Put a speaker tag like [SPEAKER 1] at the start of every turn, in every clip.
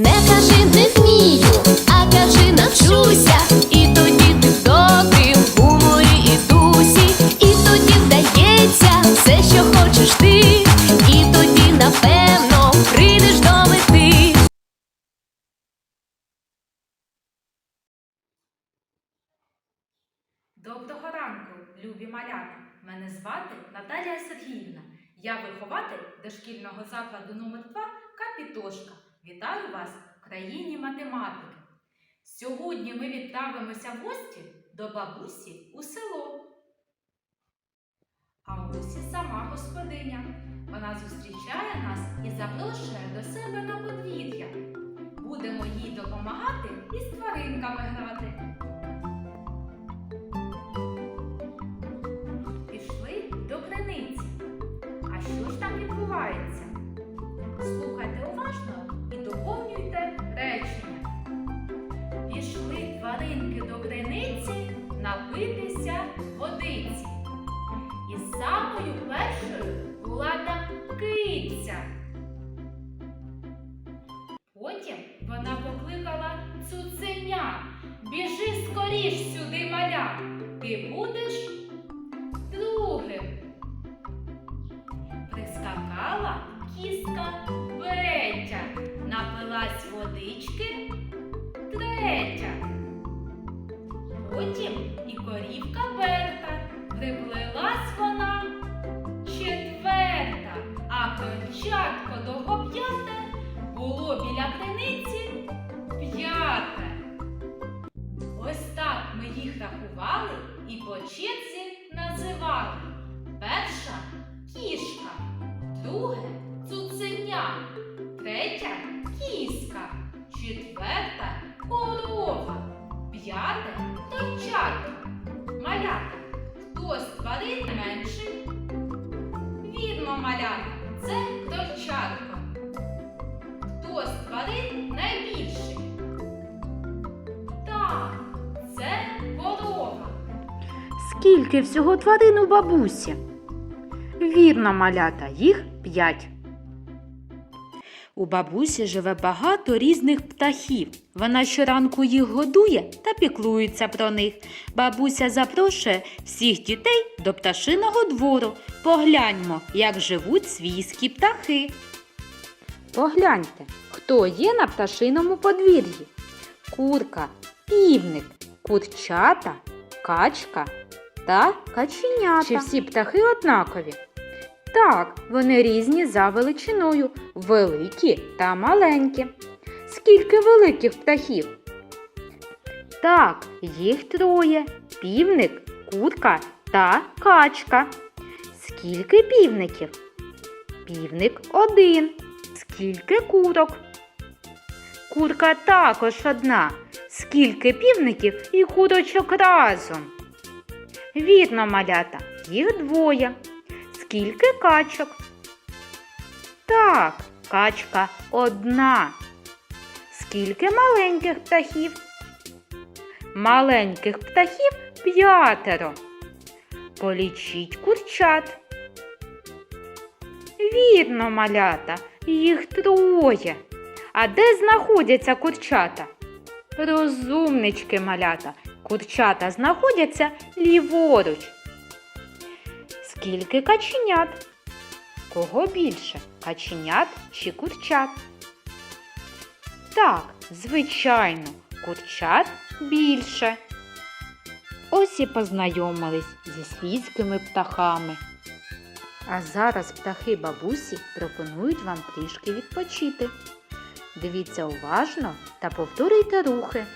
[SPEAKER 1] Не кажи не вмію, а кажи навчуся. І тоді ти в добрім гуморі і дусі, і тоді вдається все, що хочеш ти, і тоді напевно прийдеш до мети.
[SPEAKER 2] Доброго ранку, любі малята! Мене звати Наталія Сергіївна. Я вихователь дошкільного закладу номер 2 Капітошка. Вітаю вас в країні математики. Сьогодні ми відправимося в гості до бабусі у село. А гості сама господиня. Вона зустрічає нас і запрошує до себе на подвір'я. Будемо їй допомагати і з тваринками грати. Пішли до криниці. А що ж там відбувається? Пішли до криниці напитися водиці. І самою першою була та киця. Потім вона покликала цуценя. Біжи скоріш сюди, маля. Ти будеш і корівка Берта, приплилась вона четверта, а крольчатко довгоп'яте було біля криниці п'яте. Ось так ми їх рахували і по черзі називали. Перша кішка, друге
[SPEAKER 3] Скільки всього тварин у бабусі? Вірно, малята, їх п'ять. У бабусі живе багато різних птахів. Вона щоранку їх годує та піклується про них. Бабуся запрошує всіх дітей до пташиного двору. Погляньмо, як живуть свійські птахи. Погляньте, хто є на пташиному подвір'ї. Курка, півник, курчата, качка та каченята. Чи всі птахи однакові? Так, вони різні за величиною, великі та маленькі. Скільки великих птахів? Так, їх троє. Півник, курка та качка. Скільки півників? Півник один. Скільки курок? Курка також одна. Скільки півників і курочок разом? Вірно, малята, їх двоє. Скільки качок? Так, качка одна. Скільки маленьких птахів? Маленьких птахів п'ятеро. Полічіть курчат. Вірно, малята, їх троє. А де знаходяться курчата? Розумнички, малята. Курчата знаходяться ліворуч. Скільки каченят? Кого більше? Каченят чи курчат? Так, звичайно, курчат більше. Ось і познайомились зі свійськими птахами. А зараз птахи бабусі пропонують вам трішки відпочити. Дивіться уважно та повторюйте рухи.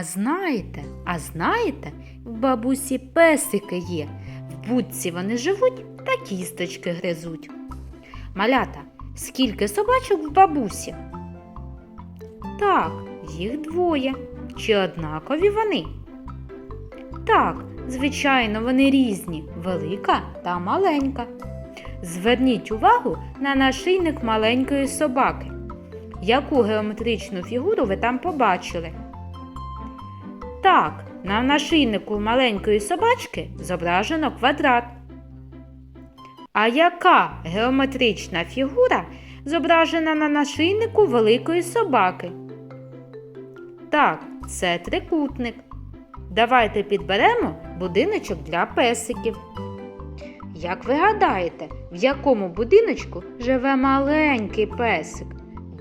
[SPEAKER 3] А знаєте, а знаєте, в бабусі песики є. В будці вони живуть та кісточки гризуть. Малята, скільки собачок в бабусі? Так, їх двоє. Чи однакові вони? Так, звичайно, вони різні, велика та маленька. Зверніть увагу на нашийник маленької собаки. Яку геометричну фігуру ви там побачили? Так, на нашийнику маленької собачки зображено квадрат. А яка геометрична фігура зображена на нашийнику великої собаки? Так, це трикутник. Давайте підберемо будиночок для песиків. Як ви гадаєте, в якому будиночку живе маленький песик?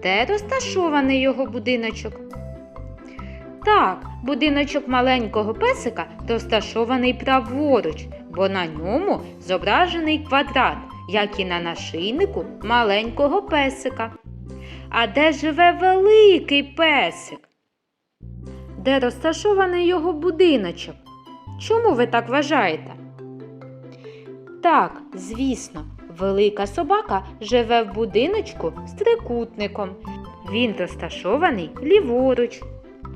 [SPEAKER 3] Де розташований його будиночок? Так, будиночок маленького песика розташований праворуч, бо на ньому зображений квадрат, як і на нашийнику маленького песика. А де живе великий песик? Де розташований його будиночок? Чому ви так вважаєте? Так, звісно, велика собака живе в будиночку з трикутником. Він розташований ліворуч.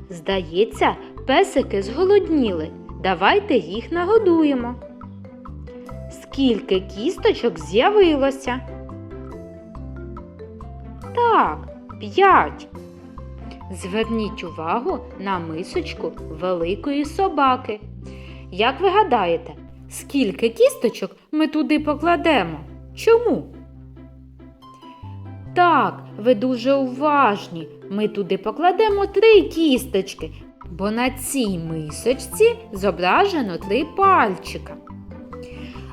[SPEAKER 3] Здається, песики зголодніли. Давайте їх нагодуємо. Скільки кісточок з'явилося? Так, п'ять. Зверніть увагу на мисочку великої собаки. Як ви гадаєте, скільки кісточок ми туди покладемо? Чому? Так, ви дуже уважні. Ми туди покладемо три кісточки, бо на цій мисочці зображено три пальчика.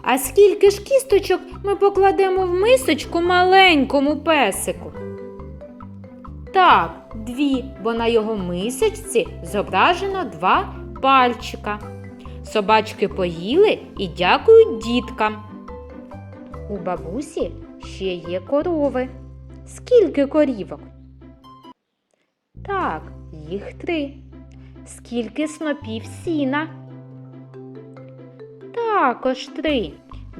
[SPEAKER 3] А скільки ж кісточок ми покладемо в мисочку маленькому песику? Так, дві, бо на його мисочці зображено два пальчика. Собачки поїли і дякують діткам. У бабусі ще є корови. Скільки корівок? Так, їх три. Скільки снопів сіна? Також три.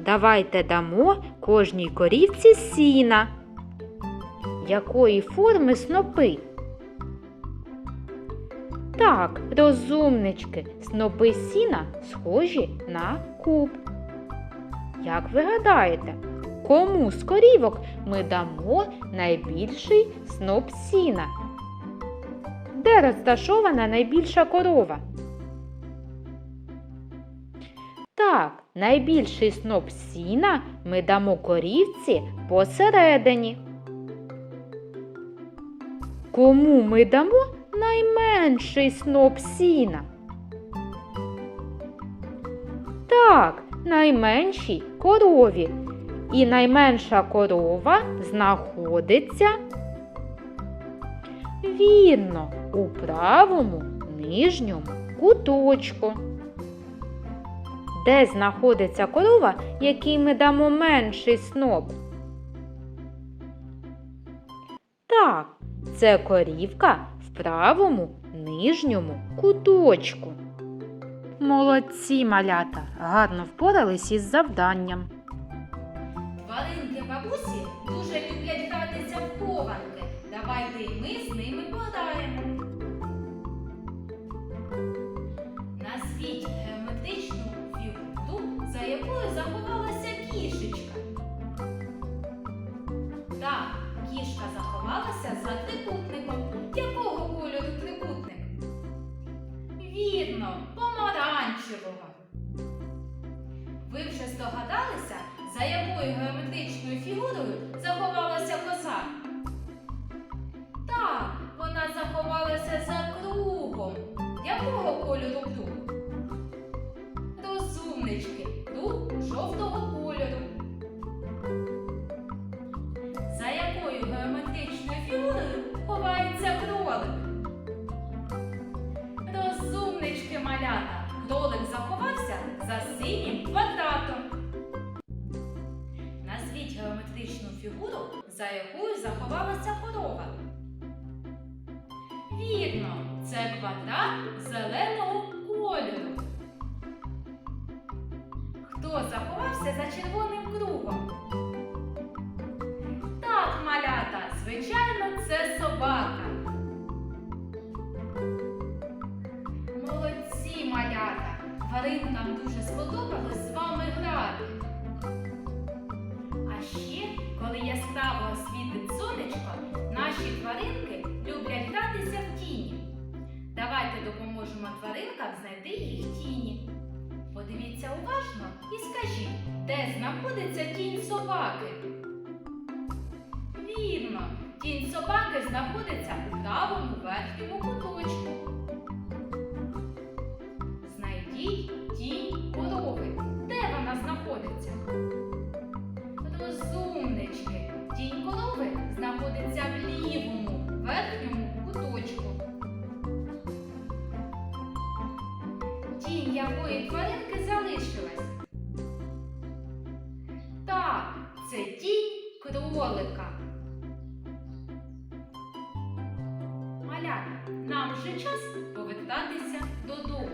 [SPEAKER 3] Давайте дамо кожній корівці сіна. Якої форми снопи? Так, розумнички, снопи сіна схожі на куб. Як ви гадаєте, кому з корівок ми дамо найбільший сноп сіна? Де розташована найбільша корова? Так, найбільший сноп сіна ми дамо корівці посередині. Кому ми дамо найменший сноп сіна? Так, найменшій корові. І найменша корова знаходиться вірно у правому нижньому куточку. Де знаходиться корова, якій ми дамо менший сноп? Так, це корівка в правому нижньому куточку. Молодці малята, гарно впорались із завданням.
[SPEAKER 2] Тваринки бабусі дуже люблять гратися в хованки. Давайте і ми з ними пограємо. Назвіть геометричну фігуру, за якою заховалася кішечка. Так, кішка заховалася Вірно,
[SPEAKER 3] Це квадрат зеленого кольору. Хто заховався за червоним кругом? Так, малята, звичайно, це собака. Молодці, малята! Тваринкам дуже сподобалось з вами грати. А ще, коли яскраво світить сонечко, наші тваринки Допоможемо тваринкам знайти їх тіні. Подивіться уважно і скажіть, де знаходиться тінь собаки? Вірно, тінь собаки знаходиться у правому верхньому куточку. Це тінь кролика. Малята, нам вже час повертатися додому.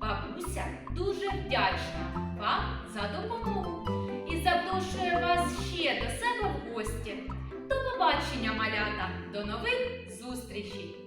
[SPEAKER 3] Бабуся дуже вдячна вам за допомогу і запрошує вас ще до себе в гості. До побачення, малята! До нових зустрічей!